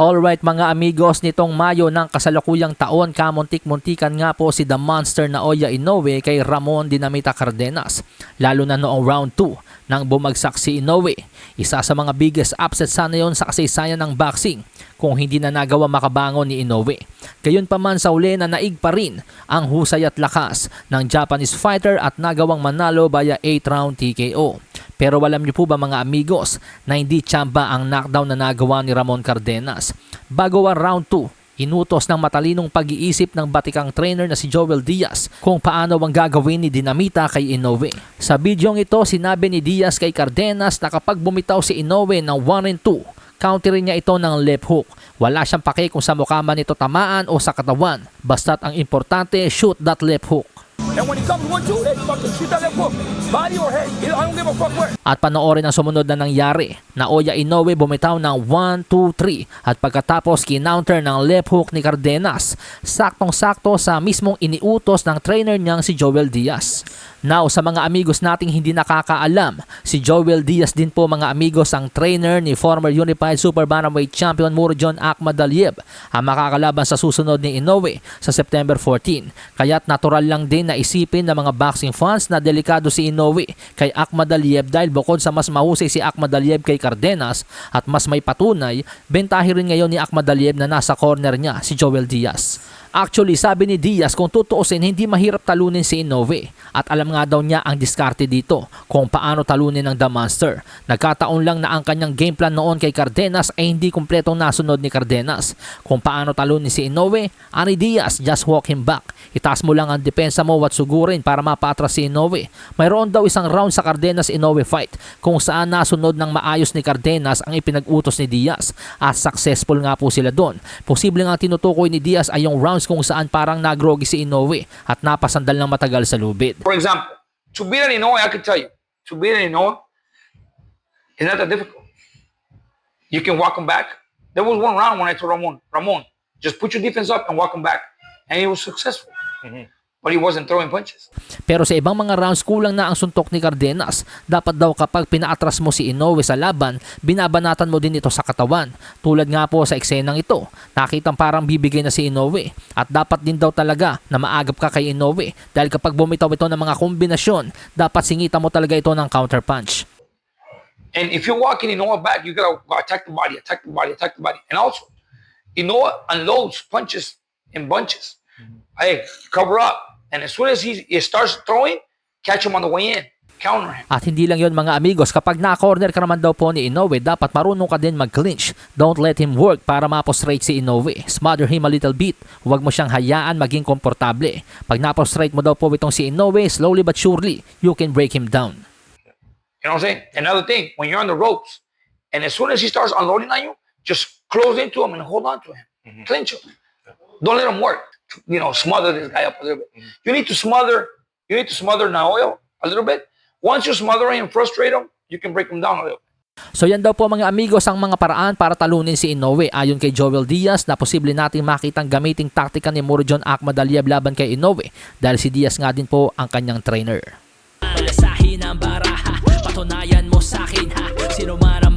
Alright mga amigos, nitong Mayo ng kasalukuyang taon, kamuntik-muntikan nga po si The Monster na Oya Inoue kay Ramon Dinamita Cardenas. Lalo na noong round 2 nang bumagsak si Inoue. Isa sa mga biggest upset sana yon sa kasaysayan ng boxing kung hindi na nagawa makabangon ni Inoue. Gayon pa man sa uli na naig pa rin ang husay at lakas ng Japanese fighter at nagawang manalo via 8 round TKO. Pero alam niyo po ba mga amigos na hindi tsamba ang knockdown na nagawa ni Ramon Cardenas. Bago ang round 2, inutos ng matalinong pag-iisip ng batikang trainer na si Joel Diaz kung paano ang gagawin ni Dinamita kay Inoue. Sa bidyong ito, sinabi ni Diaz kay Cardenas na kapag bumitaw si Inoue ng 1 and 2, counterin niya ito ng left hook. Wala siyang pake kung sa mukha man ito tamaan o sa katawan. Basta't ang importante, shoot that left hook. And when he comes one, two, hey, fucking shoot left hook. Body or head. I don't give a fuck where. At panoorin ang sumunod na nangyari na Oya Inoue bumitaw ng 1, 2, 3 at pagkatapos kinounter ng left hook ni Cardenas, saktong-sakto sa mismong iniutos ng trainer niyang si Joel Diaz. Now sa mga amigos nating hindi nakakaalam, si Joel Diaz din po mga amigos ang trainer ni former Unified Super Bantamweight Champion Murodjon Akhmadaliev ang makakalaban sa susunod ni Inoue sa September 14. Kaya't natural lang din na isipin ng mga boxing fans na delikado si Inoue kay Akhmadaliev dahil bukod sa mas mahusay si Akhmadaliev kay Cardenas at mas may patunay, bentahe rin ngayon ni Akhmadaliev na nasa corner niya si Joel Diaz. Actually, sabi ni Diaz kung tutuusin hindi mahirap talunin si Inoue at alam nga daw niya ang diskarte dito kung paano talunin ng The Monster. Nagkataon lang na ang kanyang game plan noon kay Cardenas ay hindi kumpletong nasunod ni Cardenas. Kung paano talunin si Inoue, ani Diaz just walk him back. Itaas mo lang ang depensa mo at sugurin para mapatras si Inoue. Mayroon daw isang round sa Cardenas-Inoue fight kung saan nasunod ng maayos ni Cardenas ang ipinag-utos ni Diaz at successful nga po sila doon. Posible nga tinutukoy ni Diaz ay yung rounds kung saan parang nagrogi si Inoue at napasandal ng matagal sa lubid. For example, to beat an Inoue, I can tell you, to beat an Inoue, it's not that difficult. You can walk him back. There was one round when I told Ramon, Ramon, just put your defense up and walk him back. And he was successful. But he wasn't throwing punches. Pero sa ibang mga rounds kulang na ang suntok ni Cardenas. Dapat daw kapag pinaatras mo si Inoue sa laban, binabanatan mo din ito sa katawan. Tulad nga po sa eksenang ito, nakitang parang bibigay na si Inoue. At dapat din daw talaga na maagap ka kay Inoue dahil kapag bumitaw ito ng mga kombinasyon, dapat singita mo talaga ito ng counter punch. And if you're walking Inoue back, you gotta go attack the body, attack the body, attack the body. And also, Inoue unloads punches in bunches. Hey, cover up. And as soon as he, he starts throwing, catch him on the way in, counter him. At hindi lang yon mga amigos, kapag na-corner ka naman daw po ni Inoue, dapat marunong ka din mag-clinch. Don't let him work para mapostrate si Inoue. Smother him a little bit. Huwag mo siyang hayaan maging komportable. Pag napostrate mo daw po itong si Inoue, slowly but surely, you can break him down. You know what I'm saying? Another thing, when you're on the ropes, and as soon as he starts unloading on you, just close into him and hold on to him. Clinch him. Don't let him work. You know, smother this guy up a little bit. You need to smother, you need to smother Naoyo a little bit. Once you smother him and frustrate him, you can break him down a little bit. So yan daw po mga amigos ang mga paraan para talunin si Inoue. Ayon kay Joel Diaz na posible nating makitang gamiting taktika ni Murodjon Akhmadaliev laban kay Inoue dahil si Diaz nga din po ang kanyang trainer. Malasahin ang baraha, patunayan mo sa akin ha, sino man